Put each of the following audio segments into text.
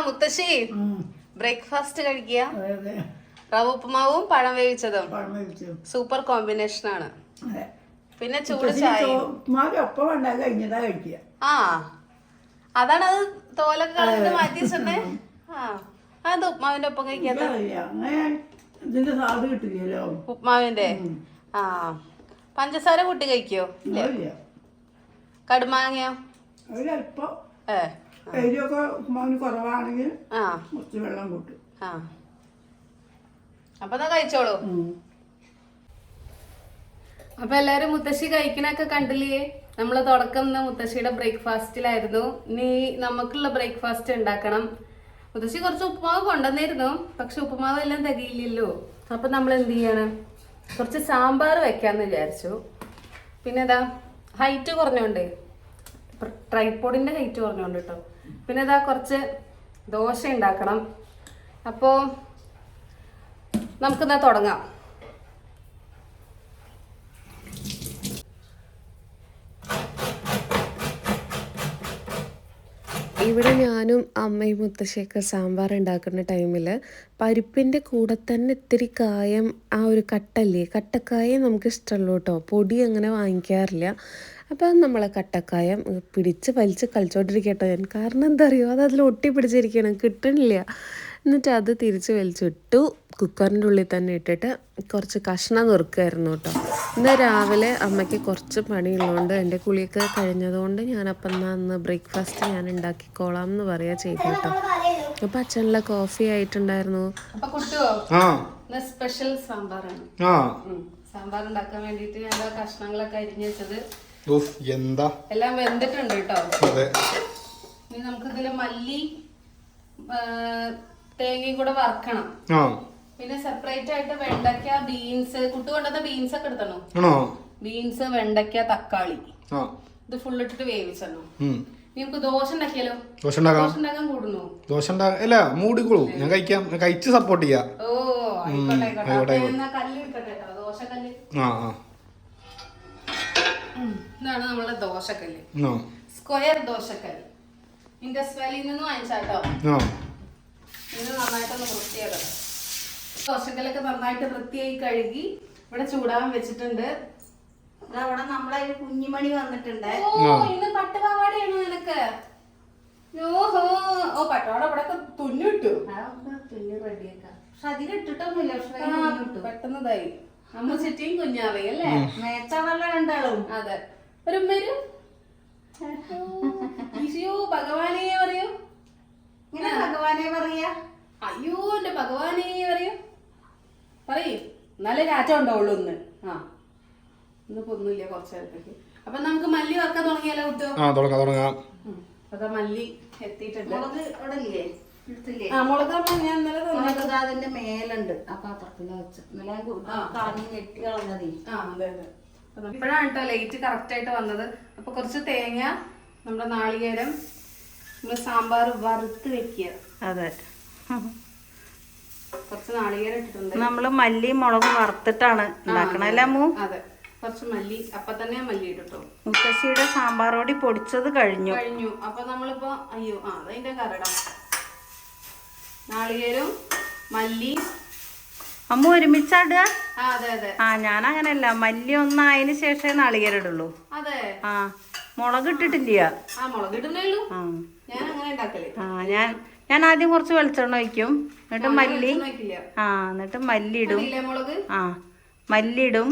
മുത്തശ്ശി ബ്രേക്ക്ഫാസ്റ്റ് കഴിക്കുക. റവ ഉപ്പുമാവും പഴം വേവിച്ചതും. സൂപ്പർ കോമ്പിനേഷൻ ആണ്. പിന്നെ ചൂട് ചായ. ആ. അതാണ് അത് തോലൊക്കെ കളഞ്ഞിട്ട് മാറ്റി വെച്ചേ ആ. അത് ഉപ്മാവിന്റെ ഒപ്പം കഴിക്കാത്ത? ഇതിന്റെ സ്വാദ് കിട്ടില്ലല്ലോ. ഉപ്മാവിന്റെ? ആ. പഞ്ചസാര കൂട്ടി കഴിക്കോ? കടുമാങ്ങയോ? ഏ. എരിയൊക്കെ ഉപ്പുമാവിന് കുറവാണെങ്കിൽ ആ. കുറച്ച് വെള്ളം കൂട്ടും. ആ. അപ്പൊ കഴിച്ചോളൂ. അപ്പൊ എല്ലാരും മുത്തശ്ശി കഴിക്കണൊക്കെ കണ്ടില്ലേ? നമ്മൾ തുടക്കം ഇന്ന് മുത്തശ്ശിയുടെ ബ്രേക്ക്ഫാസ്റ്റിലായിരുന്നു. നീ നമുക്കുള്ള ബ്രേക്ക്ഫാസ്റ്റ് ഉണ്ടാക്കണം. മുത്തശ്ശി കുറച്ച് ഉപ്പുമാവ് കൊണ്ടുവന്നിരുന്നു. പക്ഷെ ഉപ്പുമാവ് എല്ലാം തികയില്ലല്ലോ. അപ്പൊ നമ്മൾ എന്ത് ചെയ്യാണ്? കുറച്ച് സാമ്പാർ വെക്കാന്ന് വിചാരിച്ചു. പിന്നെ ഇതാ ഹൈറ്റ് കുറഞ്ഞോണ്ട്. ട്രൈപോഡിന്റെ ഹൈറ്റ് കുറഞ്ഞോണ്ട് കേട്ടോ. പിന്നെ ഇതാ കുറച്ച് ദോശ ഉണ്ടാക്കണം. അപ്പോ നമുക്കിന്നാ തുടങ്ങാം. ഇവിടെ ഞാനും അമ്മയും മുത്തശ്ശിയൊക്കെ സാമ്പാർ ഉണ്ടാക്കുന്ന ടൈമിൽ പരിപ്പിന്റെ കൂടെ തന്നെ ഇത്തിരി കായം ആ ഒരു കട്ടല്ലേ? കട്ടക്കായം നമുക്ക് ഇഷ്ടമുള്ളൂ കേട്ടോ. പൊടി അങ്ങനെ വാങ്ങിക്കാറില്ല. അപ്പം നമ്മൾ കട്ടക്കായം പിടിച്ച് വലിച്ച് കളിച്ചോണ്ടിരിക്കട്ടോ ഞാൻ. കാരണം എന്താ അറിയുമോ അത് അതിൽ ഒട്ടി പിടിച്ചിരിക്കണം കിട്ടണില്ല. എന്നിട്ട് അത് തിരിച്ച് വലിച്ചിട്ടു. കുക്കറിന്റെ ഉള്ളിൽ തന്നെ ഇട്ടിട്ട് കുറച്ച് കഷ്ണം നുറുക്കുമായിരുന്നു കേട്ടോ. ഇന്ന് രാവിലെ അമ്മയ്ക്ക് കുറച്ച് പണിയുള്ളതുകൊണ്ട് എന്റെ കുളിയൊക്കെ കഴിഞ്ഞതുകൊണ്ട് ഞാനപ്പം എന്നാൽ അന്ന് ബ്രേക്ക്ഫാസ്റ്റ് ഞാൻ ഉണ്ടാക്കിക്കോളാം എന്ന് പറയാ ചെയ്തു കേട്ടോ. അപ്പം അച്ഛനുള്ള കോഫി ആയിട്ടുണ്ടായിരുന്നു. അപ്പൊ സ്പെഷ്യൽ സാമ്പാറാണ്. ആ. സാമ്പാർ ഉണ്ടാക്കാൻ വേണ്ടിയിട്ട് ഞാൻ കഷ്ണങ്ങളൊക്കെ അരിഞ്ഞു വെച്ചത്. എന്താ? എല്ലാം വെന്തിട്ടുണ്ട് കേട്ടോ. ഇനി നമുക്ക് ഇതിൽ മല്ലി തേങ്ങയും കൂടെ വറക്കണം. ആ. പിന്നെ സെപ്പറേറ്റ് ആയിട്ട് വെണ്ടയ്ക്ക ബീൻസ് കുട്ടു കൊണ്ടുവന്ന ബീൻസ് ഒക്കെ എടുത്തണോ? ആണോ? ബീൻസ് വെണ്ടയ്ക്ക തക്കാളി. ആ. ഇത് ഫുൾ ഇട്ടിട്ട് വേവിച്ചണോ ഉം. ഇനി നമുക്ക് ദോശ ഉണ്ടാക്കിയാലോ? ദോശ ഉണ്ടാക്കാം. ദോശ ഉണ്ടാക്കാൻ കൂടുന്നു. ദോശ ഉണ്ടാ- അല്ല മൂടിക്കോളൂ. ഞാൻ കഴിക്കാം. ഞാൻ കഴിച്ച് സപ്പോർട്ട് ചെയ്യാം. ഓ ആയിക്കോട്ടെ ആയിക്കോട്ടെ. ആയിക്കോട്ടെ, അപ്പൊ എന്നാ കല്ല് എടുക്കട്ടെ കേട്ടോ? ദോശ കല്ല്. ആ ആ. ഇതാണ് നമ്മളെ ദോശക്കല്ല് ആ. സ്ക്വയർ ദോശക്കല്ല് ഇൻഡസ് വാലിയിൽ നിന്ന് വാങ്ങിച്ചാട്ടോ ആ. ഇത് നന്നായിട്ടൊന്ന് വൃത്തിയാക്കണം. ദോശക്കല്ലൊക്കെ നന്നായിട്ട് വൃത്തിയായി കഴുകി ഇവിടെ ചൂടാൻ വെച്ചിട്ടുണ്ട്. അവിടെ നമ്മളെ ഒരു കുഞ്ഞുമണി വന്നിട്ടുണ്ട്. ഓ ഇന്ന് പട്ടുപാവാടയാണോ നിനക്ക്? ഓഹോ. ഓ പട്ടുപാവാട ഇവിടെ തുന്നു കിട്ടു അതൊക്കെ തുന്നി റെഡിയാക്കാം. പക്ഷെ അധികം ഇട്ടിട്ടൊന്നുമില്ല പക്ഷെ പെട്ടെന്നതായി. അമ്മ ചുറ്റിയും കുഞ്ഞാവയും അല്ലേ? മേച്ചാവല്ല രണ്ടാളും. അതെ. ഒരു ഉമ്മരു? ഈശോ ഭഗവാനെ പറയൂ. ഇങ്ങനെ ഭഗവാനെ പറയാ. അയ്യോ എന്റെ ഭഗവാനെ പറയൂ. പറയൂ. നല്ല രാജ ഉണ്ടാവുള്ളൂ ഒന്ന് ആ. ഇന്നിപ്പോ ഒന്നുമില്ല കുറച്ച് നേരത്തേക്ക്. അപ്പൊ നമുക്ക് മല്ലി വറക്കാൻ തുടങ്ങിയാലോ കുട്ടോ? ആ തുടങ്ങാം തുടങ്ങാം. അതാ മല്ലി എത്തിയിട്ടുണ്ട്. മുളക് അവിടെ ഇല്ലേ എടുത്തില്ലേ ആ മുളക് ഞാൻ ഇന്നലെ തന്നു. മുളക് ദാ അതിന്റെ മേലുണ്ട്. ആ പാത്രത്തിൽ വെച്ച്. ഇന്നലെ ഞാൻ കു- കളഞ്ഞ് ഞെട്ടി കളഞ്ഞതേ. ആ അതെ അതെ. അപ്പൊ ഇപ്പോഴാണ് കേട്ടോ ലൈറ്റ് കറക്റ്റ് ആയിട്ട് വന്നത്. അപ്പൊ കുറച്ച് തേങ്ങ നമ്മുടെ നാളികേരം നമ്മൾ സാമ്പാർ വറുത്ത് വെക്കുക. അതെ. കുറച്ച് നാളികേരം ഇട്ടിട്ടുണ്ട്. നമ്മൾ മല്ലി മുളക് വറുത്തിട്ടാണ് ഉണ്ടാക്കണല്ലേ അമ്മു? അതെ. കുറച്ച് മല്ലി അപ്പൊ തന്നെ മല്ലി ഇട്ടോ മുത്തശ്ശിയുടെ സാമ്പാറോടി പൊടി പൊടിച്ചത് കഴിഞ്ഞു. കഴിഞ്ഞു. അപ്പൊ നമ്മളിപ്പോ അയ്യോ ആ അതിന്റെ കരടം. നാളികേരം മല്ലി. അമ്മ ഒരുമിച്ചാടുക ആ ഞാൻ അങ്ങനെയല്ല മല്ലി ഒന്നായതിനു ശേഷമേ നാളികേരടുള്ളൂ അതെ. ആ മുളക് ഇട്ടിട്ടില്ല. ആ മുളക് ഇടുന്നേ ഉള്ളൂ. ഞാൻ അങ്ങനെ ഉണ്ടാക്കൽ. ആ ഞാൻ ഞാൻ ആദ്യം കുറച്ച് വെളിച്ചെണ്ണ ഒഴിക്കും. എന്നിട്ട് മല്ലി ആ എന്നിട്ട് മല്ലി ഇടും ആ മല്ലി ഇടും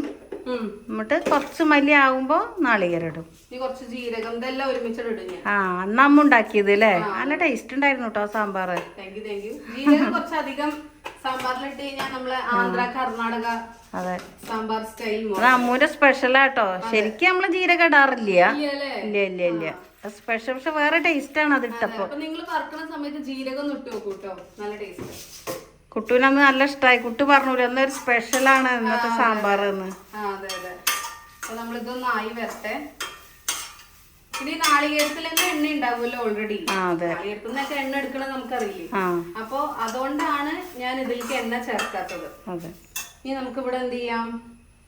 എന്നിട്ട് കുറച്ച് മല്ലി ആകുമ്പോ ഇടും. ഞാൻ. ആ അന്ന് അമ്മ ഉണ്ടാക്കിയത് അല്ലേ? നല്ല ടേസ്റ്റ് ഉണ്ടായിരുന്നു കേട്ടോ സാമ്പാർ. അതെ. സാമ്പാർ സ്റ്റൈൽ അത് അമ്മൂന്റെ സ്പെഷ്യലാട്ടോ ശരിക്കും നമ്മൾ ജീരകം ഇടാറില്ല. ഇല്ല ഇല്ല ഇല്ല സ്പെഷ്യൽ പക്ഷെ വേറെ ടേസ്റ്റ് ആണ് അത് ഇട്ടപ്പോ. നിങ്ങൾ വറക്കണ സമയത്ത് ജീരകം ഇട്ട് നോക്കൂട്ടോ നല്ല ടേസ്റ്റ് കുട്ടുവിനന്ന് നല്ല ഇഷ്ടമായി കുട്ടു പറഞ്ഞൂല എന്നൊരു സ്പെഷ്യൽ ആണ് ഇന്നത്തെ സാമ്പാർ എന്ന്. അതെ അതെ. അപ്പൊ നമ്മളിതൊന്ന് ആയി വരട്ടെ. ഇനി നാളികേരത്തിൽ തന്നെ എണ്ണ ഉണ്ടാവുമല്ലോ ഓൾറെഡി നാളികേരത്തിൽ നിന്നൊക്കെ എണ്ണ എടുക്കണം നമുക്കറിയില്ലേ. അപ്പൊ അതുകൊണ്ടാണ് ഞാൻ ഇതിലേക്ക് എണ്ണ ചേർക്കാത്തത്. ഇനി നമുക്ക് ഇവിടെ എന്ത് ചെയ്യാം?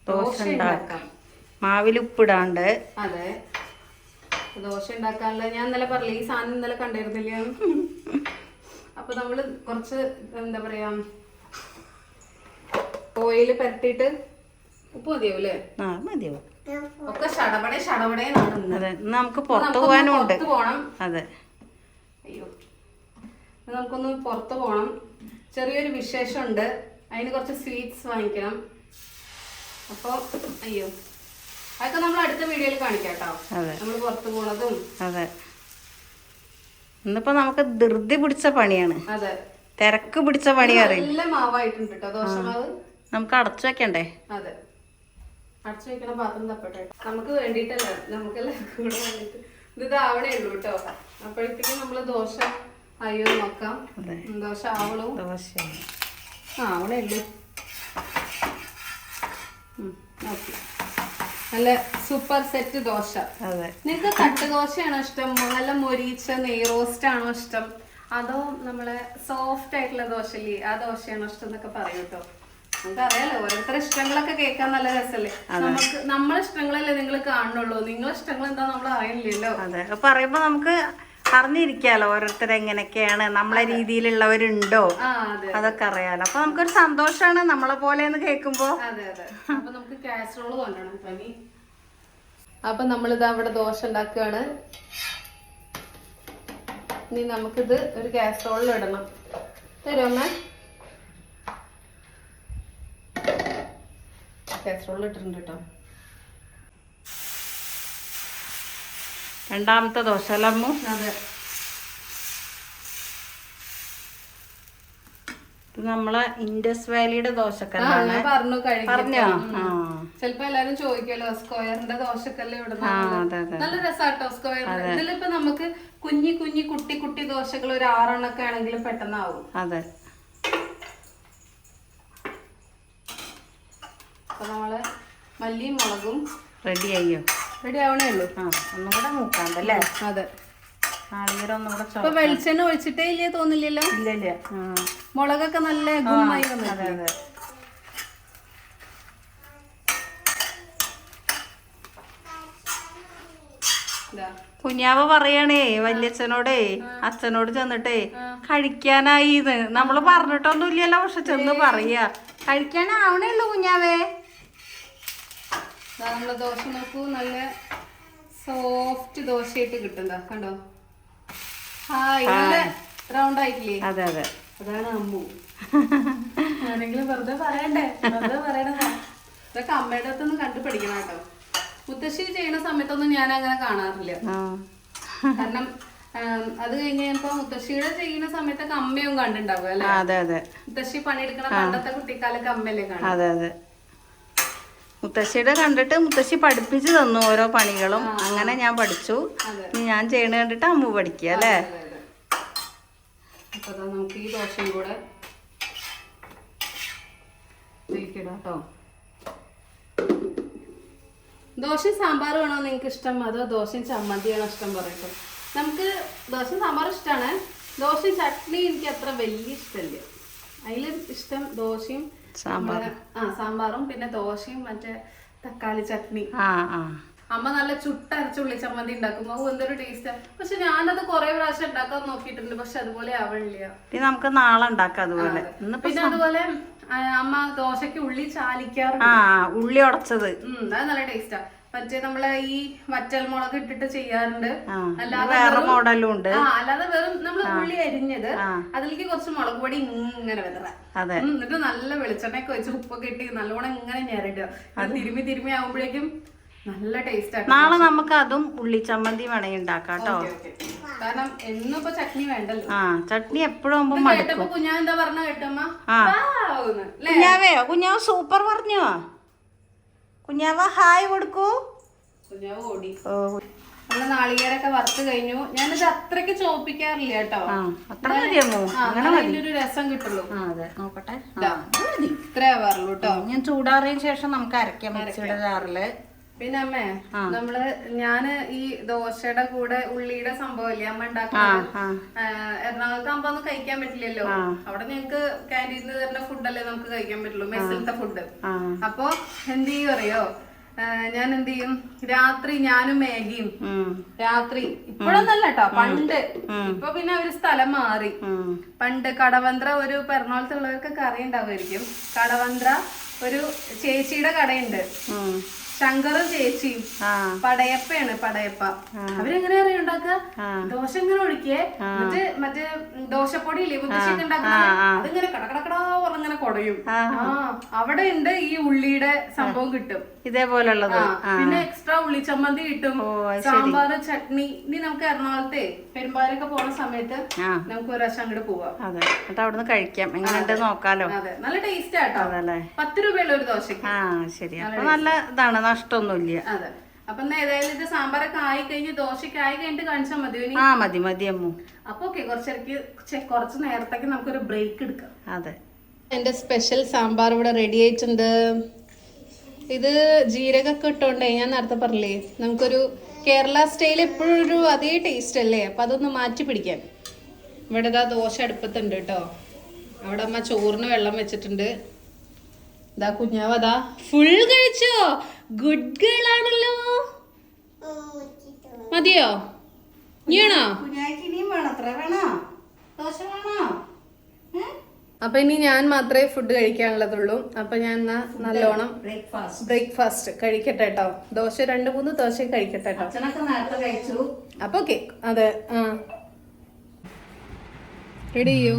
ദോശ ഉണ്ടാക്കാം. മാവിൽ ഉപ്പിടാണ്ട്. അതെ. ദോശ ഉണ്ടാക്കാനുള്ള ഞാൻ ഇന്നലെ പറഞ്ഞില്ല ഈ സാധനം ഇന്നലെ കണ്ടിരുന്നില്ല? അപ്പൊ നമ്മൾ കുറച്ച് എന്താ പറയാ ഓയിൽ പരട്ടിയിട്ട് ഉപ്പ് മതിയാവും അല്ലേ ആ മതിയോ ഒക്കെ ഷടപടേ ഷടപടേ. അതെ നമുക്ക് പുറത്തു പോകാനും ഉണ്ട്. പോണം. അതെ. അയ്യോ. നമുക്കൊന്ന് പുറത്ത് പോണം. ചെറിയൊരു വിശേഷമുണ്ട്. അതിന് കുറച്ച് സ്വീറ്റ്സ് വാങ്ങിക്കണം. അപ്പോൾ അയ്യോ. അതൊക്കെ നമ്മൾ അടുത്ത വീഡിയോയിൽ കാണിക്കാം കേട്ടോ നമ്മൾ പുറത്ത് പോണതും. അതെ. ഇന്നിപ്പോ നമുക്ക് ധൃതി പിടിച്ച പണിയാണ്. അതെ. തിരക്ക് പിടിച്ച പണി അറിയില്ല. നല്ല മാവായിട്ടുണ്ട് കേട്ടോ ദോശമാവ് നമുക്ക് അടച്ചു വെക്കണ്ടേ? അതെ. അടച്ചു വെക്കണ പാത്രം തപ്പട്ടെ. നമുക്ക് വേണ്ടിയിട്ടല്ല നമുക്കെല്ലാവർക്കും കൂടെ വേണ്ടിയിട്ട്. ഇത് ഇതാവണേ ഉള്ളൂ കേട്ടോ അപ്പോഴത്തേക്കും നമ്മൾ ദോശ അയ്യോ നോക്കാം. അതെ. ആവളും ദോശ ആവണു. ഉള്ളു. ഉം, നോക്കി നല്ല സൂപ്പർ സെറ്റ് ദോശ. നിനക്ക് കട്ട് ദോശയാണോ ഇഷ്ടം? നല്ല മൊരീച്ച നെയ് റോസ്റ്റ് ആണോ ഇഷ്ടം? അതോ നമ്മളെ സോഫ്റ്റ് ആയിട്ടുള്ള ദോശല്ലേ ആ ദോശയാണോ ഇഷ്ടം എന്നൊക്കെ പറയൂട്ടോ കേട്ടോ നമുക്കറിയാലോ ഓരോരുത്തരുടെ ഇഷ്ടങ്ങളൊക്കെ കേൾക്കാൻ നല്ല രസല്ലേ. നമുക്ക് നമ്മളെ ഇഷ്ടങ്ങളല്ലേ നിങ്ങൾ കാണുന്നുള്ളൂ. നിങ്ങളെ ഇഷ്ടങ്ങൾ എന്താ നമ്മൾ അറിയില്ലല്ലോ. അത്. പറയുമ്പോ നമുക്ക് അറിഞ്ഞിരിക്കാലോ ഓരോരുത്തർ എങ്ങനെയൊക്കെയാണ് നമ്മളെ രീതിയിലുള്ളവരുണ്ടോ? അതെ അതൊക്കെ അറിയാലോ. അപ്പൊ നമുക്കൊരു സന്തോഷാണ് നമ്മളെ പോലെ എന്ന് കേൾക്കുമ്പോ നമുക്ക് കാസറോൾ കൊണ്ടുവരണം പനി അപ്പൊ നമ്മളിത് അവിടെ ദോശ ഉണ്ടാക്കുകയാണ് ഇനി നമുക്കിത് ഒരു കാസറോളിൽ ഇടണം. തരുമെ കാസറോളിൽ ഇട്ടിട്ടുണ്ട് കേട്ടോ. രണ്ടാമത്തെ ദോശ അല്ലമ്മു അതെ. നമ്മളെ ഇൻഡസ് വാലിയുടെ ദോശക്കല്ലാണ്. പറഞ്ഞു പറഞ്ഞോ? ചിലപ്പോ എല്ലാരും ചോദിക്കല്ലോ സ്ക്വയറിന്റെ ദോശക്കല്ലേ ഇവിടെ നല്ല രസാട്ടോ സ്ക്വയർ ഇതിലിപ്പോ നമുക്ക് കുഞ്ഞി കുഞ്ഞി കുട്ടി കുട്ടി ദോശകൾ ഒരു ആറെണ്ണൊക്കെ ആണെങ്കിലും പെട്ടെന്നാവും. അതെ. അപ്പൊ നമ്മൾ മല്ലിയും മുളകും റെഡി ആയോ? റെഡി ആവണേ ഉള്ളൂ. ആ ഒന്നും കൂടെ മൂക്കാണ്ടല്ലേ? അതെ. നാളികേരം ഒന്നും കൂടെ ഇപ്പൊ വെളിച്ചെണ്ണ ഒഴിച്ചിട്ടേ ഇല്ലേ തോന്നില്ലല്ലോ? ഇല്ല ഇല്ല. മുളകൊക്കെ നല്ല ഗുണമായി അതെ അതെ. കുഞ്ഞാവ പറയണേ വല്യച്ഛനോടേ അച്ഛനോട് ചെന്നിട്ടേ കഴിക്കാനായിന്ന് നമ്മൾ പറഞ്ഞിട്ടൊന്നും ഇല്ലല്ലോ പക്ഷെ ചെന്ന് പറയാ. കഴിക്കാനാവണേ ഉള്ളൂ കുഞ്ഞാവേ. നമ്മളെ ദോശ നോക്കൂ നല്ല സോഫ്റ്റ് ദോശയായിട്ട് കിട്ടുന്നതാ. കണ്ടോ? ഹായ് റൗണ്ട് ആയിട്ടില്ലേ? അതെ അതെ. അതാണ് അമ്മു. ആരെങ്കിലും വെറുതെ പറയണ്ടേ? വെറുതെ പറയണതാ. ഇതൊക്കെ അമ്മയുടെ അടുത്തൊന്നും കണ്ടു പഠിക്കണം കേട്ടോ. മുത്തശ്ശി ചെയ്യുന്ന സമയത്തൊന്നും ഞാൻ അങ്ങനെ കാണാറില്ല കാരണം അത് അത് കഴിഞ്ഞപ്പോ മുത്തശ്ശിയുടെ ചെയ്യുന്ന സമയത്തൊക്കെ അമ്മയും കണ്ടിണ്ടാവും അല്ലെ? മുത്തശ്ശി പണിയെടുക്കണ പണ്ടത്തെ കുട്ടിക്കാലൊക്കെ അമ്മയല്ലേ കാണാം മുത്തശ്ശിയുടെ കണ്ടിട്ട് മുത്തശ്ശി പഠിപ്പിച്ചു തന്നു ഓരോ പണികളും. അങ്ങനെ ഞാൻ പഠിച്ചു. ഞാൻ ചെയ്യണ കണ്ടിട്ട് അമ്മ പഠിക്കുക അല്ലേ? അതെ, അതെ. ദാ നമുക്ക് ഈ ദോശയും കൂടെ ഇതിലേക്കിടാം ദോശയും നിങ്ങൾക്ക് ഇഷ്ടം? അതോ ദോശയും ചമ്മന്തിയാണോ ഇഷ്ടം പറയട്ടോ? നമുക്ക് ദോശയും സാമ്പാർ ഇഷ്ടമാണ് ദോശയും ചട്നി എനിക്ക് അത്ര വലിയ ഇഷ്ടമല്ല. അതിൽ ഇഷ്ടം ദോശയും ആ സാമ്പാറും പിന്നെ ദോശയും മറ്റേ തക്കാളി ചട്നി. അമ്മ നല്ല ചുട്ടരച്ച ഉള്ളി ചമ്മന്തി ഉണ്ടാക്കും അത് എന്തൊരു ടേസ്റ്റ് പക്ഷെ ഞാനത് കൊറേ പ്രാവശ്യം ഉണ്ടാക്കാൻ നോക്കിയിട്ടുണ്ട് പക്ഷെ അതുപോലെ ആവണില്ല. നമുക്ക് നാളെ ഉണ്ടാക്കാം അതുപോലെ. പിന്നെ അതുപോലെ അമ്മ ദോശക്ക് ഉള്ളി ചാലിക്കാറുണ്ട്. ഉള്ളി ഉടച്ചത്. അത് നല്ല ടേസ്റ്റാ മറ്റേ നമ്മളെ ഈ വറ്റൽ മുളക് ഇട്ടിട്ട് ചെയ്യാറുണ്ട്. അല്ലാതെ വേറെ മോഡലും ഉണ്ട്. അല്ലാതെ വെറും നമ്മൾ ഉള്ളി അരിഞ്ഞത് അതിലേക്ക് കുറച്ച് മുളക് പൊടി ഇങ്ങനെ വെതറ. എന്നിട്ട് നല്ല വെളിച്ചെണ്ണയൊക്കെ വെച്ച് ഉപ്പൊക്കെ ഇട്ട് നല്ലോണം ഇങ്ങനെ ഞെരടുക. അത് തിരുമി തിരുമ്മി ആവുമ്പോഴേക്കും നല്ല ടേസ്റ്റ് ആണ് നാളെ നമുക്ക് അതും ഉള്ളി ചമ്മന്തി വേണമെങ്കിൽ ഉണ്ടാക്കാം കേട്ടോ. കാരണം എന്നും ഇപ്പൊ ചട്നി വേണ്ടല്ലോ. ആ ചട്നി എപ്പോഴും ആകുമ്പോ ഇത് മടുക്കും കേട്ടപ്പോ കുഞ്ഞാ എന്താ പറഞ്ഞ കേട്ടമ്മ? കുഞ്ഞാവേ കുഞ്ഞാവ് സൂപ്പർ പറഞ്ഞോ? കുഞ്ഞാവ ഹായ് കൊടുക്കൂ. കുഞ്ഞാവ് ഓടി. നമ്മൾ നാളികേരൊക്കെ വറുത്ത് കഴിഞ്ഞു. ഞാനിത് അത്രയ്ക്ക് ചോപ്പിക്കാറില്ല കേട്ടോ. ഒരു രസം കിട്ടുള്ളൂ. നോക്കട്ടെ. ഇതാ. ഇത്രേ ആവാറുള്ളൂ കേട്ടോ. ഞാൻ ചൂടാറിയതിനു ശേഷം നമുക്ക് അരക്കാം മിക്സിയുടെ ജാറിൽ. പിന്നെ അമ്മേ നമ്മൾ ഞാൻ ഈ ദോശയുടെ കൂടെ ഉള്ളിയുടെ സംഭവമില്ലേ അമ്മ ഉണ്ടാക്കുന്നത് എറണാകുളത്ത് ആകുമ്പോ ഒന്നും കഴിക്കാൻ പറ്റില്ലല്ലോ. അവിടെ ഞങ്ങക്ക് ക്യാന്റീനിൽ തരുന്ന ഫുഡല്ലേ നമുക്ക് കഴിക്കാൻ പറ്റുള്ളൂ മെസ്സിലത്തെ ഫുഡ് അപ്പൊ എന്ത് ചെയ്യും അറിയോ? ഞാൻ എന്ത് ചെയ്യും? രാത്രി ഞാനും മാഗിയും. രാത്രി ഇപ്പോഴൊന്നല്ല കേട്ടോ പണ്ട്. ഇപ്പൊ പിന്നെ ഒരു സ്ഥലം മാറി. പണ്ട് കടവന്ത്ര ഒരു എറണാകുളത്തുള്ളവർക്കൊക്കെ അറിയണ്ടാവുമായിരിക്കും. കടവന്ത്ര ഒരു ചേച്ചിയുടെ കടയുണ്ട്. ശങ്കറും ചേച്ചിയും പടയപ്പയാണ് പടയപ്പ. അവരെങ്ങനെ അറിയാം ഉണ്ടാക്കുക? ദോശ ഇങ്ങനെ ഒഴിക്കേ. മറ്റേ മറ്റേ ദോശപ്പൊടി ഇല്ലേ മുത്തശ്ശിയൊക്കെ ഉണ്ടാക്കുന്നത് അതിങ്ങനെ കടകടക്കടാ പറഞ്ഞിങ്ങനെ കൊടയും. അവിടെ ഉണ്ട് ഈ ഉള്ളിയുടെ സംഭവം കിട്ടും. ഇതേപോലുള്ളത്. പിന്നെ എക്സ്ട്രാ ഉള്ളി ചമ്മന്തി കിട്ടും സാമ്പാർ ചട്നി. ഇനി നമുക്ക് എറണാകുളത്തെ പെരുമ്പാലൊക്കെ പോണ സമയത്ത് നമുക്ക് ഒരു പ്രാവശ്യം അങ്ങോട്ട് പോവാം. എന്നിട്ട് അവിടുന്ന് കഴിക്കാം. എങ്ങനെയുണ്ട് നോക്കാലോ. അതെ. നല്ല ടേസ്റ്റ് ആട്ടോ. പത്ത് രൂപയുള്ള ഒരു ദോശ ആ ശരി. അപ്പൊ നല്ല ഇതാണ്. നഷ്ടമൊന്നുമില്ല. അതെ. അപ്പൊ എന്നാ ഏതായാലും ഇത് സാമ്പാറൊക്കെ ആയി കഴിഞ്ഞ് ദോശയൊക്കെ ആയി കഴിഞ്ഞിട്ട് കാണിച്ചാൽ മതി ആ മതി മതി അമ്മു. അപ്പൊ ഓക്കെ കുറച്ചിടയ്ക്ക് കുറച്ച് നേരത്തേക്ക് നമുക്കൊരു ബ്രേക്ക് എടുക്കാം. അതെ. എന്റെ സ്പെഷ്യൽ സാമ്പാർ ഇവിടെ റെഡി ആയിട്ടുണ്ട്. ഇത് ജീരകമൊക്കെ ഇട്ടോണ്ടേ ഞാൻ നേരത്തെ പറഞ്ഞില്ലേ നമുക്കൊരു കേരള സ്റ്റൈൽ എപ്പോഴും ഒരു അതേ ടേസ്റ്റ് അല്ലേ? അപ്പൊ അതൊന്ന് മാറ്റി പിടിക്കാൻ ഇവിടെ ഇതാ ദോശ അടുപ്പത്തുണ്ട് കേട്ടോ. അവിടെ അമ്മ ചോറിന് വെള്ളം വെച്ചിട്ടുണ്ട്. ഇതാ കുഞ്ഞാവതാ ഫുൾ കഴിച്ചോ? ഗുഡ് ഗേൾ ആണല്ലോ. മതിയോ? ഇനിയാണോ? അപ്പൊ ഇനി ഞാൻ മാത്രമേ ഫുഡ് കഴിക്കാനുള്ളതുള്ളൂ. അപ്പൊ ഞാൻ എന്നാ നല്ലോണം ബ്രേക്ക്ഫാസ്റ്റ് ബ്രേക്ക്ഫാസ്റ്റ് കഴിക്കട്ടെ കേട്ടോ. ദോശ രണ്ട് മൂന്ന് ദോശ കഴിക്കട്ടെ കേട്ടോ. അച്ഛനൊക്കെ നേരത്തെ കഴിച്ചു. അപ്പൊ ഓക്കെ അതെ. ആ. റെഡി ചെയ്യൂ.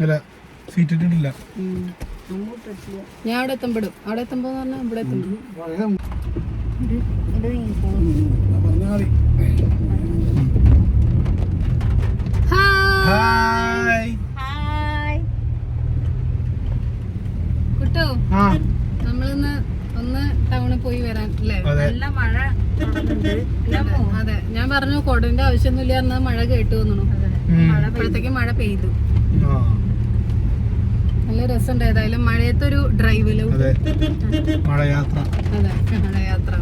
അല്ല സീറ്റ് ഇട്ടിട്ടില്ല. ഞാൻ അവിടെ എത്തുമ്പോഴും. അവിടെ എത്തുമ്പോ പറഞ്ഞാൽ ഇവിടെ കുട്ടോ നമ്മളിന്ന് ഒന്ന് ടൗണിൽ പോയി വരാൻ അല്ലേ? നല്ല മഴ അതെ ഞാൻ പറഞ്ഞു കൊടിന്റെ ആവശ്യമൊന്നുമില്ല എന്നാ മഴ കേട്ടു തോന്നുന്നു. അപ്പോഴത്തേക്ക് മഴ പെയ്തു. നല്ല രസമുണ്ട്. ഏതായാലും മഴയത്തൊരു ഡ്രൈവിൽ അതെ. മഴയാത്ര. അതെ മഴയാത്ര.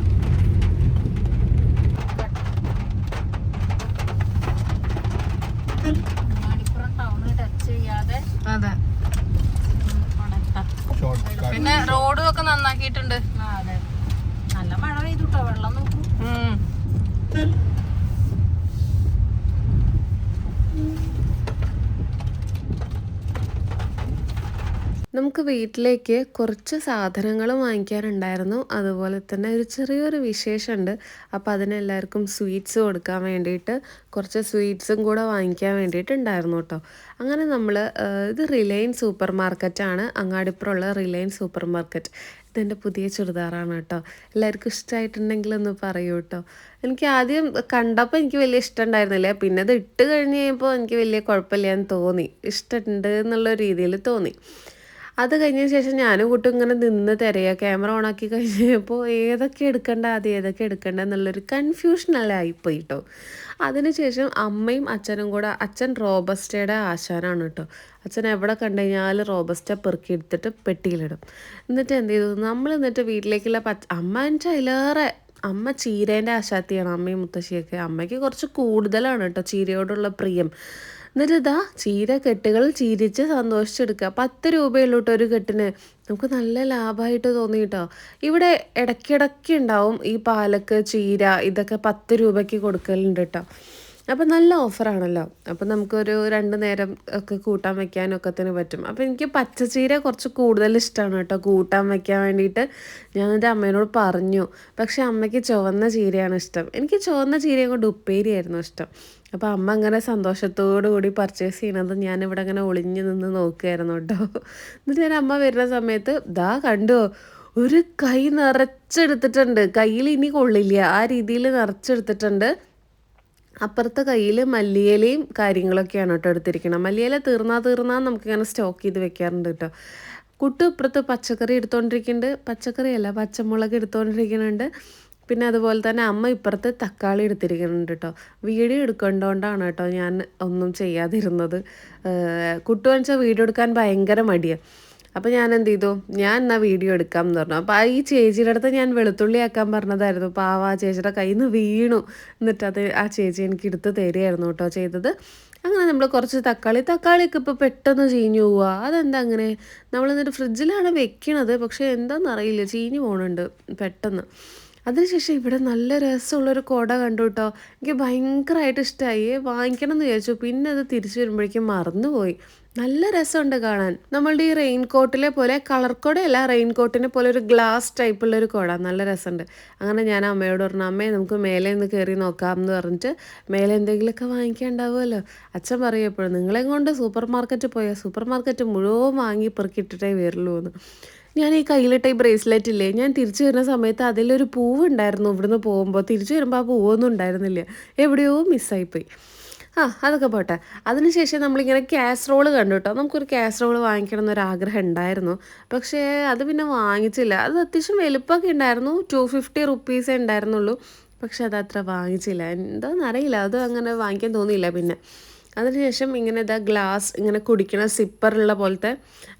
ടൗണ് ടച്ച് ചെയ്യാതെ അതെ. ഷോർട്ട് കട്ട് പിന്നെ റോഡും ഒക്കെ നന്നാക്കിയിട്ടുണ്ട്. അതെ. നല്ല മഴ പെയ്തു വെള്ളം നോക്കൂ നമുക്ക് വീട്ടിലേക്ക് കുറച്ച് സാധനങ്ങൾ വാങ്ങിക്കാനുണ്ടായിരുന്നു. അതുപോലെ തന്നെ ഒരു ചെറിയൊരു വിശേഷമുണ്ട്. അപ്പോൾ അതിനെല്ലാവർക്കും സ്വീറ്റ്സ് കൊടുക്കാൻ വേണ്ടിയിട്ട് കുറച്ച് സ്വീറ്റ്സും കൂടെ വാങ്ങിക്കാൻ വേണ്ടിയിട്ടുണ്ടായിരുന്നു കേട്ടോ. അങ്ങനെ നമ്മൾ ഇത് റിലയൻസ് സൂപ്പർ മാർക്കറ്റാണ് അങ്ങാടിപ്പുറമുള്ള റിലയൻസ് സൂപ്പർ മാർക്കറ്റ്. ഇതെന്റെ പുതിയ ചുരിദാറാണ് കേട്ടോ. എല്ലാവർക്കും ഇഷ്ടമായിട്ടുണ്ടെങ്കിൽ ഒന്ന് പറയൂ കേട്ടോ. എനിക്ക് ആദ്യം കണ്ടപ്പോൾ എനിക്ക് വലിയ ഇഷ്ടം ഉണ്ടായിരുന്നില്ല. പിന്നെ അത് ഇട്ട് കഴിഞ്ഞ് കഴിയുമ്പോൾ എനിക്ക് വലിയ കുഴപ്പമില്ല എന്ന് തോന്നി. ഇഷ്ടമുണ്ട് എന്നുള്ള രീതിയിൽ തോന്നി. അത് കഴിഞ്ഞ ശേഷം ഞാനും കുട്ടും ഇങ്ങനെ നിന്ന് തിരയുക ക്യാമറ ഓണാക്കി കഴിഞ്ഞപ്പോൾ ഏതൊക്കെ എടുക്കണ്ട അത് ഏതൊക്കെ എടുക്കണ്ട എന്നുള്ളൊരു കൺഫ്യൂഷനല്ലായിപ്പോയി കേട്ടോ അതിനുശേഷം അമ്മയും അച്ഛനും കൂടെ അച്ഛൻ റോബസ്റ്റയുടെ ആശാനാണ് കേട്ടോ അച്ഛൻ എവിടെ കണ്ടു റോബസ്റ്റ പെറുക്കി എടുത്തിട്ട് പെട്ടിയിലിടും. എന്നിട്ട് എന്ത് ചെയ്തു? നമ്മൾ എന്നിട്ട് വീട്ടിലേക്കുള്ള പച്ച അമ്മ വെച്ചാൽ അമ്മ ചീരേന്റെ ആശാത്തിയാണ് അമ്മയും മുത്തശ്ശിയൊക്കെ. അമ്മയ്ക്ക് കുറച്ച് കൂടുതലാണ് കേട്ടോ ചീരയോടുള്ള പ്രിയം. എന്നിട്ട് ഇതാ ചീര കെട്ടുകൾ ചീരിച്ച് സന്തോഷിച്ചെടുക്കുക. പത്ത് രൂപയുള്ളൂ കേട്ടോ ഒരു കെട്ടിന്. നമുക്ക് നല്ല ലാഭമായിട്ട് തോന്നി കേട്ടോ ഇവിടെ ഇടയ്ക്കിടയ്ക്ക് ഉണ്ടാവും ഈ പാലക്ക് ചീര ഇതൊക്കെ പത്ത് രൂപയ്ക്ക് കൊടുക്കലുണ്ട് കേട്ടോ അപ്പം നല്ല ഓഫറാണല്ലോ. അപ്പം നമുക്കൊരു രണ്ട് നേരം ഒക്കെ കൂട്ടാൻ വെക്കാനൊക്കെ തന്നെ പറ്റും. അപ്പം എനിക്ക് പച്ചച്ചീര കുറച്ച് കൂടുതൽ ഇഷ്ടമാണ് കേട്ടോ കൂട്ടാൻ വെക്കാൻ വേണ്ടിയിട്ട്. ഞാൻ എന്റെ അമ്മേനോട് പറഞ്ഞു. പക്ഷേ അമ്മയ്ക്ക് ചുവന്ന ചീരയാണ് ഇഷ്ടം. എനിക്ക് ചുവന്ന ചീരയും കൊണ്ട് ഉപ്പേരിയായിരുന്നു ഇഷ്ടം. അപ്പോൾ അമ്മ അങ്ങനെ സന്തോഷത്തോടു കൂടി പർച്ചേസ് ചെയ്യണത് ഞാനിവിടെ അങ്ങനെ ഒളിഞ്ഞു നിന്ന് നോക്കുകയായിരുന്നു കേട്ടോ. എന്നിട്ട് ഞാൻ അമ്മ വരുന്ന സമയത്ത് ദാ കണ്ടോ ഒരു കൈ നിറച്ചെടുത്തിട്ടുണ്ട്. കയ്യിൽ ഇനി കൊള്ളില്ല. ആ രീതിയിൽ നിറച്ചെടുത്തിട്ടുണ്ട്. അപ്പുറത്തെ കയ്യിൽ മല്ലിയിലയും കാര്യങ്ങളൊക്കെയാണ് കേട്ടോ എടുത്തിരിക്കണം മല്ലിയില തീർന്നാ തീർന്നാ നമുക്കിങ്ങനെ സ്റ്റോക്ക് ചെയ്ത് വെക്കാറുണ്ട് കേട്ടോ. കുട്ടു ഇപ്പുറത്ത് പച്ചക്കറി എടുത്തുകൊണ്ടിരിക്കുന്നുണ്ട് പച്ചക്കറിയല്ല പച്ചമുളക് എടുത്തുകൊണ്ടിരിക്കുന്നുണ്ട് പിന്നെ അതുപോലെ തന്നെ അമ്മ ഇപ്പുറത്ത് തക്കാളി എടുത്തിരിക്കുന്നുണ്ട് കേട്ടോ. വീഡിയോ എടുക്കേണ്ടതുകൊണ്ടാണ് കേട്ടോ ഞാൻ ഒന്നും ചെയ്യാതിരുന്നത്. കുട്ടു വീഡിയോ എടുക്കാൻ ഭയങ്കര മടിയാണ് അപ്പോൾ ഞാൻ എന്ത് ചെയ്തു? ഞാൻ എന്നാൽ വീഡിയോ എടുക്കാം എന്ന് പറഞ്ഞു അപ്പോൾ ഈ ചേച്ചിയുടെ അടുത്ത് ഞാൻ വെളുത്തുള്ളി ആക്കാൻ പറഞ്ഞതായിരുന്നു. അപ്പോൾ ആ ചേച്ചിയുടെ കയ്യിൽ നിന്ന് വീണു. എന്നിട്ട് അത് ആ ചേച്ചി എനിക്ക് എടുത്ത് തരികയായിരുന്നു കേട്ടോ ചെയ്തത്. അങ്ങനെ നമ്മൾ കുറച്ച് തക്കാളി തക്കാളിയൊക്കെ ഇപ്പോൾ പെട്ടെന്ന് ചീഞ്ഞു പോവുക അതെന്താ അങ്ങനെ? നമ്മൾ എന്നിട്ട് ഫ്രിഡ്ജിലാണ് വെക്കണത്. പക്ഷേ എന്താണെന്നറിയില്ല ചീഞ്ഞു പോകുന്നുണ്ട് പെട്ടെന്ന്. അതിനുശേഷം ഇവിടെ നല്ല രസമുള്ളൊരു കുട കണ്ടു കേട്ടോ എനിക്ക് ഭയങ്കരമായിട്ട് ഇഷ്ടമായി വാങ്ങിക്കണം എന്ന് വിചാരിച്ചു. പിന്നെ അത് തിരിച്ചു വരുമ്പോഴേക്കും മറന്നുപോയി. നല്ല രസമുണ്ട് കാണാൻ. നമ്മളുടെ ഈ റെയിൻ കോട്ടിലെ പോലെ കളർ കുടയല്ല റെയിൻ കോട്ടിനെ പോലെ ഒരു ഗ്ലാസ് ടൈപ്പുള്ള ഒരു കുട. നല്ല രസമുണ്ട്. അങ്ങനെ ഞാൻ അമ്മയോട് പറഞ്ഞു അമ്മേ നമുക്ക് മേലെ നിന്ന് കയറി നോക്കാം എന്ന് പറഞ്ഞിട്ട് മേലെ എന്തെങ്കിലുമൊക്കെ വാങ്ങിക്കാണ്ടാവുമല്ലോ. അച്ഛൻ പറയും എപ്പോഴും നിങ്ങളെ കൊണ്ട് സൂപ്പർ മാർക്കറ്റ് പോയാൽ സൂപ്പർ മാർക്കറ്റ് മുഴുവൻ വാങ്ങി പെറുക്കിയിട്ടിട്ടേ വരുള്ളൂ എന്ന് ഞാൻ ഈ കയ്യിലിട്ട ഈ ബ്രേസ്ലെറ്റ് ഇല്ലേ ഞാൻ തിരിച്ചു വരുന്ന സമയത്ത് അതിലൊരു പൂവ് ഉണ്ടായിരുന്നു ഇവിടുന്ന് പോകുമ്പോൾ തിരിച്ചു വരുമ്പോൾ ആ പൂവൊന്നും ഉണ്ടായിരുന്നില്ല. എവിടെയോ മിസ്സായിപ്പോയി ആ അതൊക്കെ പോട്ടെ. അതിനുശേഷം നമ്മളിങ്ങനെ കാസറോൾ കണ്ടു കേട്ടോ നമുക്കൊരു കാസറോൾ വാങ്ങിക്കണം എന്നൊരാഗ്രഹം ഉണ്ടായിരുന്നു. പക്ഷേ അത് പിന്നെ വാങ്ങിച്ചില്ല. അത് അത്യാവശ്യം വലുപ്പമൊക്കെ ഉണ്ടായിരുന്നു. ടു ഫിഫ്റ്റി റുപ്പീസേ ഉണ്ടായിരുന്നുള്ളൂ. പക്ഷെ അത് അത്ര വാങ്ങിച്ചില്ല. എന്താണെന്നറിയില്ല അത് അങ്ങനെ വാങ്ങിക്കാൻ തോന്നിയില്ല പിന്നെ. അതിനുശേഷം ഇങ്ങനെ ഇതാ ഗ്ലാസ് ഇങ്ങനെ കുടിക്കണ സിപ്പറുള്ള പോലത്തെ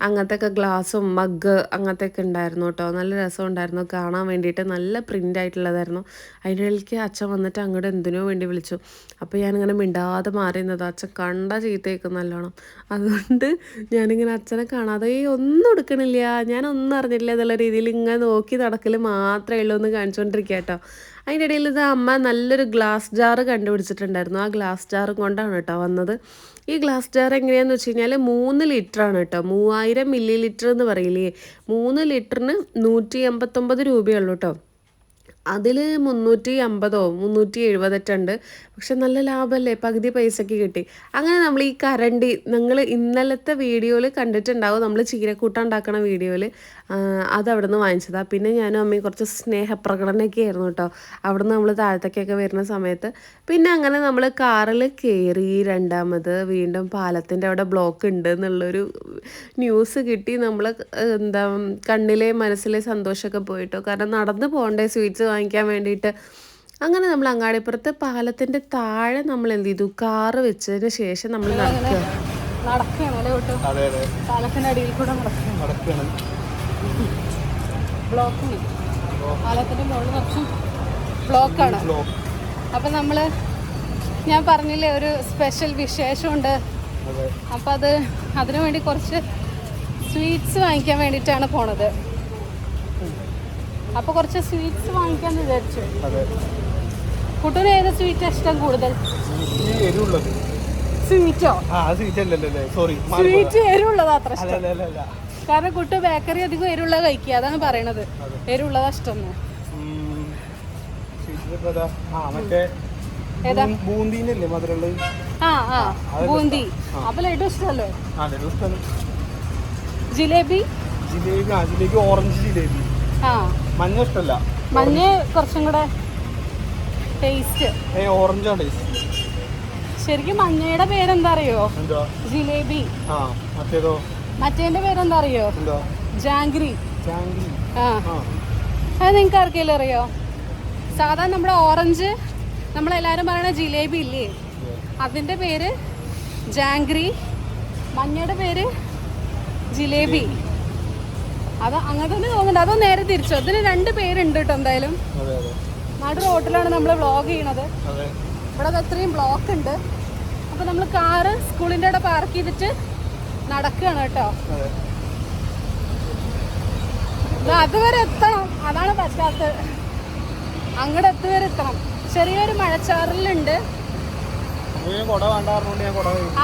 അങ്ങനത്തെ ഒക്കെ ഗ്ലാസും മഗ് അങ്ങനത്തെ ഒക്കെ ഉണ്ടായിരുന്നു കേട്ടോ. നല്ല രസം ഉണ്ടായിരുന്നു കാണാൻ വേണ്ടിയിട്ട് നല്ല പ്രിന്റ് ആയിട്ടുള്ളതായിരുന്നു. അതിന്റെ ഇടയ്ക്ക് അച്ഛൻ വന്നിട്ട് അങ്ങോട്ട് എന്തിനോ വേണ്ടി വിളിച്ചു. അപ്പോൾ ഞാനിങ്ങനെ മിണ്ടാതെ മാറി നിന്നത്. അച്ഛൻ കണ്ട ചീത്തയൊക്കെ നല്ലോണം. അതുകൊണ്ട് ഞാനിങ്ങനെ അച്ഛനെ കാണാതെ ഈ ഒന്നും എടുക്കണില്ല. ഞാനൊന്നും അറിഞ്ഞില്ല എന്നുള്ള രീതിയിൽ ഇങ്ങനെ നോക്കി നടക്കൽ മാത്രമേ ഉള്ളൂ എന്ന് കാണിച്ചുകൊണ്ടിരിക്കുക കേട്ടോ. അതിന്റെ ഇടയിൽ ഇത് അമ്മ നല്ലൊരു ഗ്ലാസ് ജാർ കണ്ടുപിടിച്ചിട്ടുണ്ടായിരുന്നു. ആ ഗ്ലാസ് ജാർ കൊണ്ടാണ് കേട്ടോ വന്നത്. ഈ ഗ്ലാസ് ജാർ എങ്ങനെയാന്ന് വെച്ച് കഴിഞ്ഞാൽ മൂന്ന് ലിറ്ററാണ് കേട്ടോ. മൂവായിരം മില്ലി ലിറ്റർ എന്ന് പറയില്ലേ? മൂന്ന് ലിറ്ററിന് നൂറ്റി എൺപത്തൊമ്പത് രൂപയുള്ളൂ കേട്ടോ. അതിൽ മുന്നൂറ്റി അമ്പതോ മുന്നൂറ്റി ഉണ്ട് പക്ഷെ നല്ല ലാഭമല്ലേ പകുതി പൈസയ്ക്ക് കിട്ടി. അങ്ങനെ നമ്മൾ ഈ കരണ്ടി നിങ്ങൾ ഇന്നലത്തെ വീഡിയോയിൽ കണ്ടിട്ടുണ്ടാവും. നമ്മൾ ചീരക്കൂട്ട ഉണ്ടാക്കണ വീഡിയോയിൽ അത് അവിടെ നിന്ന് വാങ്ങിച്ചതാണ് പിന്നെ ഞാനും അമ്മയും കുറച്ച് സ്നേഹപ്രകടനമൊക്കെ ആയിരുന്നു കേട്ടോ. അവിടെ നിന്ന് നമ്മൾ താഴത്തേക്കൊക്കെ വരുന്ന സമയത്ത്. പിന്നെ അങ്ങനെ നമ്മൾ കാറിൽ കയറി രണ്ടാമത് വീണ്ടും പാലത്തിന്റെ അവിടെ ബ്ലോക്ക് ഉണ്ട് എന്നുള്ളൊരു ന്യൂസ് കിട്ടി. നമ്മൾ എന്താ കണ്ണിലെ മനസ്സിലെ സന്തോഷമൊക്കെ പോയിട്ടോ. കാരണം നടന്ന് പോകണ്ടേ സ്വീറ്റ്സ് വാങ്ങിക്കാൻ വേണ്ടിയിട്ട്. അങ്ങനെ നമ്മൾ അങ്ങാടിപ്പുറത്ത് പാലത്തിന്റെ താഴെ നമ്മൾ എന്ത് ചെയ്തു? കാറ് വെച്ചതിന് ശേഷം നമ്മൾ നടക്കുക. നടക്കുകയാണ് അതെ അതെ. പാലത്തിന്റെ അടിയിൽ കൂടെ നടക്കുകയാണ്. നടക്കുകയാണ്. ബ്ലോക്കാണ് പാലത്തിന്റെ മുകളിൽ കുറച്ച് ബ്ലോക്കാണ് അപ്പം നമ്മൾ ഞാൻ പറഞ്ഞില്ലേ ഒരു സ്പെഷ്യൽ വിശേഷമുണ്ട്. അപ്പൊ അത് അതിനു വേണ്ടി കുറച്ച് സ്വീറ്റ്സ് വാങ്ങിക്കാൻ വേണ്ടിയിട്ടാണ് പോണത്. അപ്പോൾ കുറച്ച് സ്വീറ്റ്സ് വാങ്ങിക്കാൻ വിചാരിച്ചു. കുട്ടന് ഏത് സ്വീറ്റ് ഇഷ്ടം കൂടുതൽ? സ്വീറ്റോ? സ്വീറ്റ് എരിവുള്ളതാ അത്ര കാരണം കുട്ടു ബേക്കറി അധികം എരുള്ള കഴിക്കുക. അതാണ് പറയണത്. എരിവുള്ളതാ ഇഷ്ടം ബൂന്തി. അപ്പൊ ലഡു ഇഷ്ടമല്ലേ? ജിലേബി? ജിലേബി ഓറഞ്ച് ജിലേബി. ആ. മഞ്ഞ ഇഷ്ടമല്ല മഞ്ഞ കുറച്ചും കൂടെ ടേസ്റ്റ് ഏ ഓറഞ്ചാണ് ടേസ്റ്റ് ശരിക്കും മഞ്ഞയുടെ പേരെന്താ അറിയോ ജിലേബി. മറ്റേതോ? മറ്റേന്റെ പേരെന്താ അറിയോ ജാംഗ്രി ആ. അത് നിങ്ങൾക്ക് ആർക്കെങ്കിലും അറിയോ? സാധാരണ നമ്മുടെ ഓറഞ്ച് നമ്മളെല്ലാരും പറയണ ജിലേബി ഇല്ലേ? അതിന്റെ പേര് ജാംഗ്രി മഞ്ഞയുടെ പേര് ജിലേബി. അത് അങ്ങനെ തന്നെ തോന്നുന്നുണ്ട്. അതോ നേരെ തിരിച്ചോ? അതിന് രണ്ട് പേരുണ്ട് കേട്ടോ എന്തായാലും. നാട് റോട്ടിലാണ് നമ്മൾ വ്ളോഗ് ചെയ്യണത്. ഇവിടെ അത് അത്രയും ബ്ലോക്ക് ഉണ്ട്. അപ്പൊ നമ്മൾ കാറ് സ്കൂളിന്റെ അവിടെ പാർക്ക് ചെയ്തിട്ട് നടക്കുകയാണ് കേട്ടോ. അതുവരെ എത്തണം. അതാണ് പറ്റാത്തത് അങ്ങോട്ട് എത്തുവരെ എത്തണം. ചെറിയൊരു മഴച്ചാറലുണ്ട്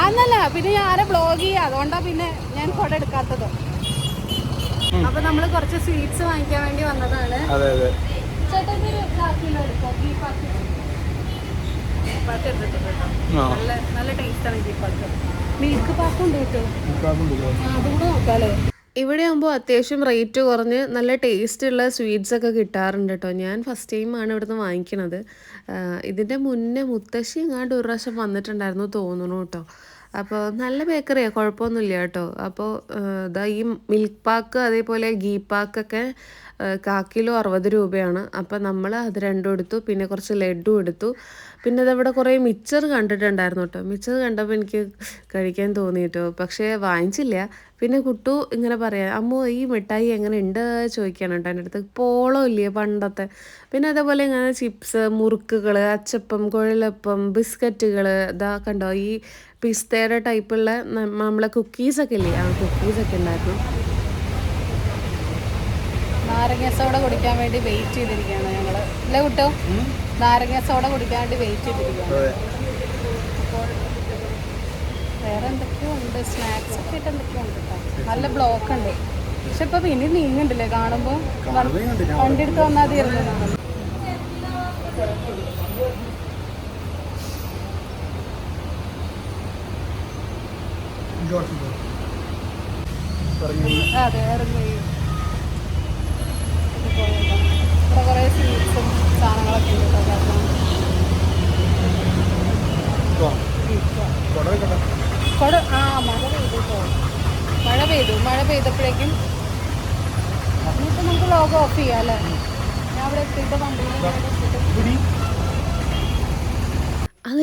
അതല്ല പിന്നെ ഞാൻ ആരെ ബ്ലോഗ് ചെയ്യാം. അതുകൊണ്ടാ പിന്നെ ഞാൻ കുട എടുക്കാത്തത്. അപ്പൊ നമ്മൾ കുറച്ച് സ്വീറ്റ്സ് വാങ്ങിക്കാൻ വേണ്ടി വന്നതാണ്. അതെ അതെ. മിൽക്ക് പാക്കും ഉണ്ട് കേട്ടോ. ഇക്കാക്കുണ്ട് ഇത്. ആ, അതും ഇവിടെ ആകുമ്പോൾ അത്യാവശ്യം റേറ്റ് കുറഞ്ഞ് നല്ല ടേസ്റ്റ് ഉള്ള സ്വീറ്റ്സ് ഒക്കെ കിട്ടാറുണ്ട് കേട്ടോ. ഞാൻ ഫസ്റ്റ് ടൈമാണ് ഇവിടുന്ന് വാങ്ങിക്കണത്. ഇതിന്റെ ഇതിന്റെ മുന്നേ മുത്തശ്ശി എങ്ങാണ്ട് ഒരു പ്രാവശ്യം വന്നിട്ടുണ്ടായിരുന്നു തോന്നുന്നു കേട്ടോ. അപ്പോൾ നല്ല ബേക്കറിയാണ് കുഴപ്പമൊന്നുമില്ല കേട്ടോ. അപ്പോൾ ഇതാ ഈ മിൽക്ക് പാക്ക് അതേപോലെ ഗീ പാക്കൊക്കെ കാ കിലോ അറുപത് രൂപയാണ്. അപ്പോൾ നമ്മൾ അത് രണ്ടും എടുത്തു പിന്നെ കുറച്ച് ലഡു എടുത്തു. പിന്നെ അതവിടെ കുറേ മിച്ചർ കണ്ടിട്ടുണ്ടായിരുന്നു കേട്ടോ. മിച്ചർ കണ്ടപ്പോൾ എനിക്ക് കഴിക്കാൻ തോന്നി കേട്ടോ. പക്ഷേ വാങ്ങിച്ചില്ല. പിന്നെ കുട്ടു ഇങ്ങനെ പറയാം അമ്മു ഈ മിഠായി എങ്ങനെ ഉണ്ട്? ചോദിക്കാണ് കേട്ടോ എന്റെ അടുത്ത്. പോളോ ഇല്ലേ പണ്ടത്തെ? പിന്നെ അതേപോലെ ഇങ്ങനെ ചിപ്സ് മുറുക്കുകൾ അച്ചപ്പം കുഴലപ്പം ബിസ്ക്കറ്റുകൾ ഇതാ കണ്ടോ ഈ പിസ്തേര ടൈപ്പുള്ള നമ്മളെ കുക്കീസൊക്കെ ഇല്ലേ? ആ കുക്കീസൊക്കെ ഉണ്ടായിരുന്നു. നാരങ്ങ സോഡ കുടിക്കാൻ വേണ്ടി വെയിറ്റ് ചെയ്തിരിക്കുകയാണ് ഞങ്ങൾ അല്ലേ കുട്ടോ? നാരങ്ങ സോഡ കുടിക്കാൻ വേണ്ടി വെയിറ്റ് ചെയ്തിരിക്കുകയാണ്. വേറെ എന്തൊക്കെയോ ഉണ്ട് സ്നാക്സ് ഒക്കെ ആയിട്ട് എന്തൊക്കെയോ ഉണ്ട് കേട്ടോ നല്ല ബ്ലോക്ക് ഉണ്ട്. പക്ഷെ ഇപ്പൊ പിന്നെ നീങ്ങുന്നുണ്ടല്ലേ കാണുമ്പോ വണ്ടി എടുത്ത് വന്നാൽ തീർന്നു അതെ ഇറങ്ങി. ഇവിടെ കുറേ സ്വീറ്റ്സും സാധനങ്ങളൊക്കെ ഉണ്ട് കേട്ടോ കാരണം കൊട ആ മഴ പെയ്തു കേട്ടോ മഴ പെയ്തു മഴ പെയ്തപ്പോഴേക്കും ഇനിയിപ്പോൾ നമുക്ക് ലോഗോ ഓഫ് ചെയ്യാം അല്ലേ? ഞാൻ അവിടെ എത്തിയിട്ട് വണ്ടിയിൽ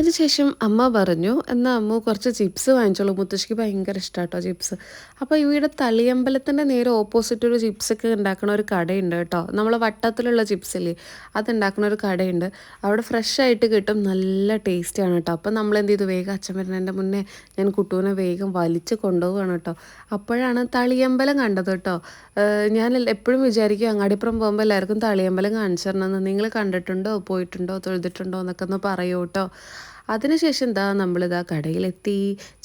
അതിനുശേഷം അമ്മ പറഞ്ഞു എന്നാൽ അമ്മ കുറച്ച് ചിപ്സ് വാങ്ങിച്ചോളൂ. മുത്തശ്ശിക്ക് ഭയങ്കര ഇഷ്ടമാട്ടോ ചിപ്സ് അപ്പോൾ ഇവിടെ തളിയമ്പലത്തിന്റെ നേരെ ഓപ്പോസിറ്റ് ഒരു ചിപ്സൊക്കെ ഉണ്ടാക്കുന്ന ഒരു കടയുണ്ട് കേട്ടോ. നമ്മൾ വട്ടത്തിലുള്ള ചിപ്സ് ഇല്ലേ അതുണ്ടാക്കുന്ന ഒരു കടയുണ്ട്. അവിടെ ഫ്രഷ് ആയിട്ട് കിട്ടും. നല്ല ടേസ്റ്റാണ് കേട്ടോ. അപ്പോൾ നമ്മൾ എന്ത് ചെയ്തു? വേഗം അച്ഛൻ വരുന്നതിന്റെ മുന്നേ ഞാൻ കുട്ടുവിനെ വേഗം വലിച്ച് കൊണ്ടുപോവുകയാണ് കേട്ടോ. അപ്പോഴാണ് തളിയമ്പലം കണ്ടത് കേട്ടോ. ഞാൻ എപ്പോഴും വിചാരിക്കും അങ്ങാടിപ്പുറം പോകുമ്പോൾ എല്ലാവർക്കും തളിയമ്പലം കാണിച്ചു തരണമെന്ന്. നിങ്ങൾ കണ്ടിട്ടുണ്ടോ? പോയിട്ടുണ്ടോ? തൊഴുതിട്ടുണ്ടോ? എന്നൊക്കെ ഒന്ന് പറയൂ കേട്ടോ. അതിനുശേഷം എന്താ നമ്മളിതാ കടയിലെത്തി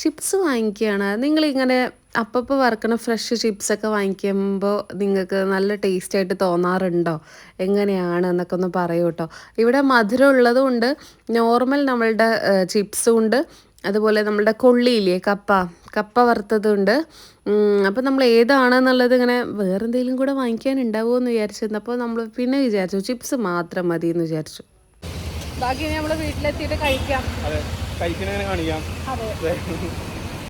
ചിപ്സ് വാങ്ങിക്കുകയാണ്. നിങ്ങളിങ്ങനെ അപ്പപ്പോൾ വറക്കണ ഫ്രഷ് ചിപ്സൊക്കെ വാങ്ങിക്കുമ്പോൾ നിങ്ങൾക്ക് നല്ല ടേസ്റ്റായിട്ട് തോന്നാറുണ്ടോ? എങ്ങനെയാണ് എന്നൊക്കെ ഒന്ന് പറയൂ കേട്ടോ ഇവിടെ മധുരം ഉള്ളതുകൊണ്ട് നോർമൽ നമ്മളുടെ ചിപ്സും ഉണ്ട്. അതുപോലെ നമ്മളുടെ കൊള്ളിയില്ലേ കപ്പ കപ്പ വറുത്തതുണ്ട്. അപ്പം നമ്മൾ ഏതാണെന്നുള്ളത് ഇങ്ങനെ വേറെന്തെങ്കിലും കൂടെ വാങ്ങിക്കാൻ ഉണ്ടാവുമോ എന്ന് വിചാരിച്ചിരുന്നപ്പോൾ നമ്മൾ പിന്നെ വിചാരിച്ചു ചിപ്സ് മാത്രം മതി എന്ന് വിചാരിച്ചു. ബാക്കി നമ്മൾ വീട്ടിലെത്തിയിട്ട് കഴിക്കാം. അതെ കഴിക്കണ കാണിക്കാം. അതെ.